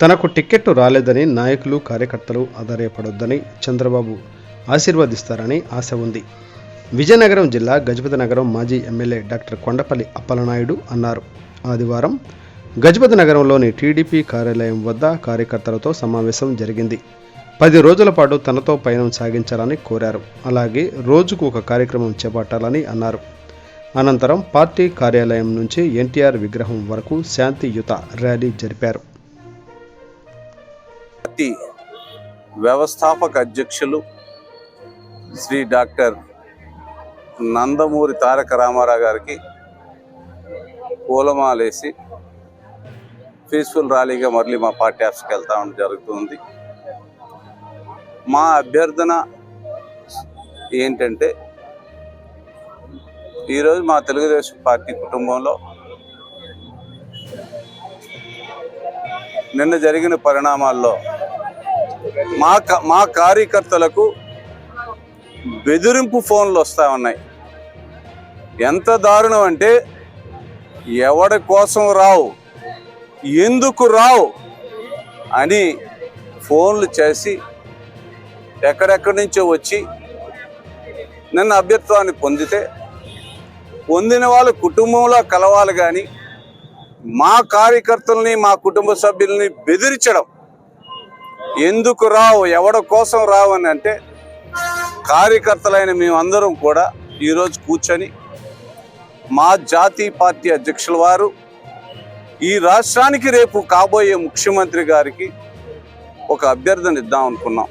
తనకు టిక్కెట్టు రాలేదని నాయకులు కార్యకర్తలు ఆధారపడొద్దని చంద్రబాబు ఆశీర్వదిస్తారని ఆశ ఉంది. విజయనగరం జిల్లా గజపతి నగరం మాజీ ఎమ్మెల్యే డాక్టర్ కొండపల్లి అప్పలనాయుడు అన్నారు. ఆదివారం గజపతి నగరంలోని టీడీపీ కార్యాలయం వద్ద కార్యకర్తలతో సమావేశం జరిగింది. పది రోజుల పాటు తనతో పయనం సాగించాలని కోరారు. అలాగే రోజుకు ఒక కార్యక్రమం చేపట్టాలని అన్నారు. అనంతరం పార్టీ కార్యాలయం నుంచి ఎన్టీఆర్ విగ్రహం వరకు శాంతియుత ర్యాలీ జరిపారు. పార్టీ వ్యవస్థాపక అధ్యక్షులు శ్రీ డాక్టర్ నందమూరి తారక రామారావు గారికి పూలమాలేసి పీస్ఫుల్ ర్యాలీగా మళ్ళీ మా పార్టీ ఆఫీస్కి వెళ్తా జరుగుతుంది. మా అభ్యర్థన ఏంటంటే ఈరోజు మా తెలుగుదేశం పార్టీ కుటుంబంలో నిన్న జరిగిన పరిణామాల్లో మా క- మా కార్యకర్తలకు బెదిరింపు ఫోన్లు వస్తూ ఉన్నాయి. ఎంత దారుణం అంటే ఎవడి కోసం రావు ఎందుకు రావు అని ఫోన్లు చేసి ఎక్కడెక్కడి నుంచో వచ్చి నిన్న అభ్యర్థాన్ని పొందితే పొందిన వాళ్ళు కుటుంబంలో కలవాలి కానీ మా కార్యకర్తల్ని మా కుటుంబ సభ్యుల్ని బెదిరించడం ఎందుకు రావు? ఎవడ కోసం రావు అని అంటే కార్యకర్తలైన మేమందరం కూడా ఈరోజు కూర్చొని మా జాతీయ పార్టీ అధ్యక్షుల వారు ఈ రాష్ట్రానికి రేపు కాబోయే ముఖ్యమంత్రి గారికి ఒక అభ్యర్థన ఇద్దాం అనుకున్నాం.